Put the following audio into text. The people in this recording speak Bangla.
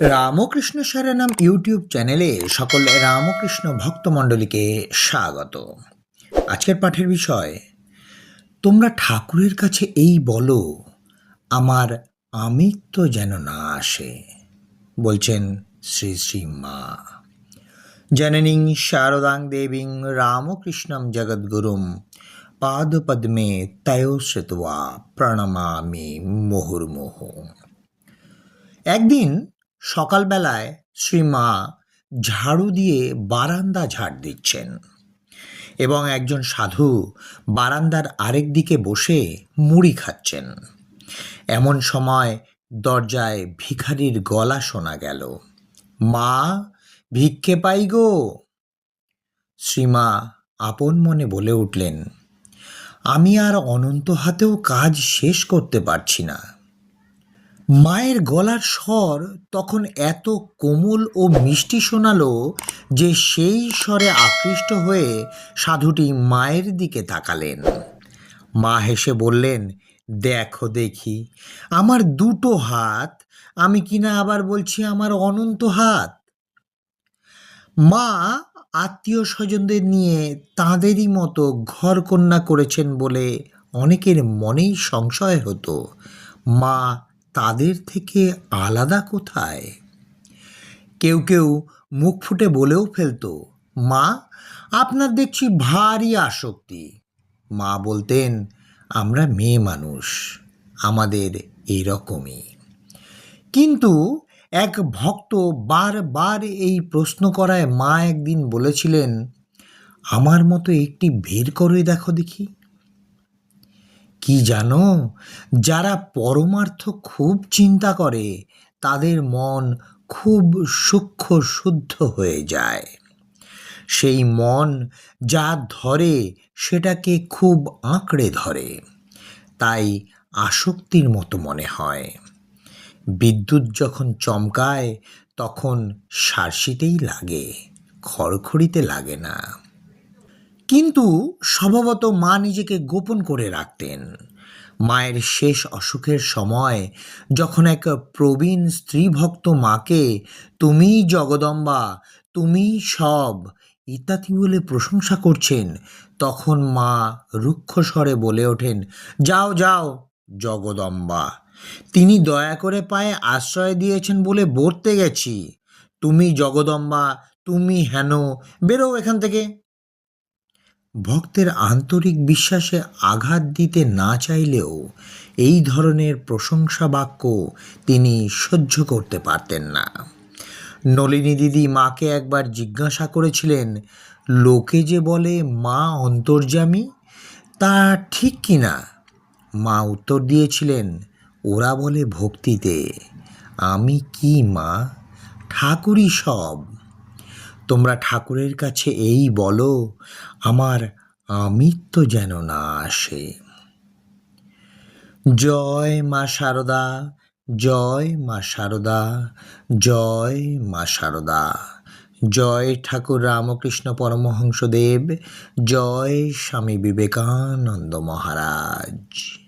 রামকৃষ্ণ শরণম ইউটিউব চ্যানেলে সকল রামকৃষ্ণ ভক্তমণ্ডলীকে স্বাগত। আজকের পাঠের বিষয়, তোমরা ঠাকুরের কাছে এই বলো, আমার আমিত্ব যেন না আসে, বলছেন শ্রী শ্রী মা। জননীং শারদাং দেবীং রামকৃষ্ণম জগদ্গুরুম পাদপদ্মে তয়োশ্রিত্বা প্রণমামি মুহুর্মুহু। একদিন সকালবেলায় শ্রীমা ঝাড়ু দিয়ে বারান্দা ঝাড় দিচ্ছেন এবং একজন সাধু বারান্দার আরেক দিকে বসে মুড়ি খাচ্ছেন। এমন সময় দরজায় ভিখারির গলা শোনা গেল, মা, ভিক্ষে পাই গো? শ্রীমা আপন মনে বলে উঠলেন, আমি আর অনন্ত হাতেও কাজ শেষ করতে পারছি না। মায়ের গলার স্বর তখন এত কোমল ও মিষ্টি শোনালো যে সেই স্বরে আকৃষ্ট হয়ে সাধুটি মায়ের দিকে তাকালেন। মা হেসে বললেন, দেখো দেখি, আমার দুটো হাত, আমি কিনা আবার বলছি আমার অনন্ত হাত? মা আত্মীয় স্বজনদের নিয়ে তাঁদেরই মতো ঘর কন্যা করেছেন বলে অনেকের মনেই সংশয় হতো। মা তাদের থেকে আলাদা কোথায়? কেউ কেউ মুখ ফুটে বলেও ফেলতো, মা, আপনার দেখছি ভারী আসক্তি। মা বলতেন, আমরা মেয়ে মানুষ, আমাদের এরকমই। কিন্তু এক ভক্ত বারবার এই প্রশ্ন করায় মা একদিন বলেছিলেন, আমার মতো একটি বের করে দেখো দেখি। কি জানো? যারা পরমার্থ খুব চিন্তা করে, তাদের মন খুব সূক্ষ্ম শুদ্ধ হয়ে যায়। সেই মন যা ধরে, সেটাকে খুব আঁকড়ে ধরে। তাই আসক্তির মতো মনে হয়। বিদ্যুৎ যখন চমকায়, তখন সার্সিতেই লাগে, খড়খড়িতে লাগে না। কিন্তু স্বভাবত মা নিজেকে গোপন করে রাখতেন। মায়ের শেষ অসুখের সময় যখন এক প্রবীণ স্ত্রীভক্ত মাকে, তুমি জগদম্বা, তুমি সব ইত্যাদি বলে প্রশংসা করছেন, তখন মা রুক্ষ স্বরে বলে ওঠেন, যাও যাও, জগদম্বা। তিনি দয়া করে পায়ে আশ্রয় দিয়েছেন বলে বর্তে গেছি। তুমি জগদম্বা, তুমি হেন, বেরো এখান থেকে। ভক্তের আন্তরিক বিশ্বাসে আঘাত দিতে না চাইলেও এই ধরনের প্রশংসা বাক্য তিনি সহ্য করতে পারতেন না। নলিনী দিদি মাকে একবার জিজ্ঞাসা করেছিলেন, লোকে যে বলে মা অন্তর্যামী, তা ঠিক কি না? মা উত্তর দিয়েছিলেন, ওরা বলে ভক্তিতে। আমি কি মা? ঠাকুরই সব। তোমরা ঠাকুরের কাছে এই বলো, আমার আমিত্ব যেন না আসে। জয় মা শারদা জয় মা শারদা জয় মা শারদা জয় ঠাকুর রামকৃষ্ণ পরমহংসদেব, জয় স্বামী বিবেকানন্দ মহারাজ।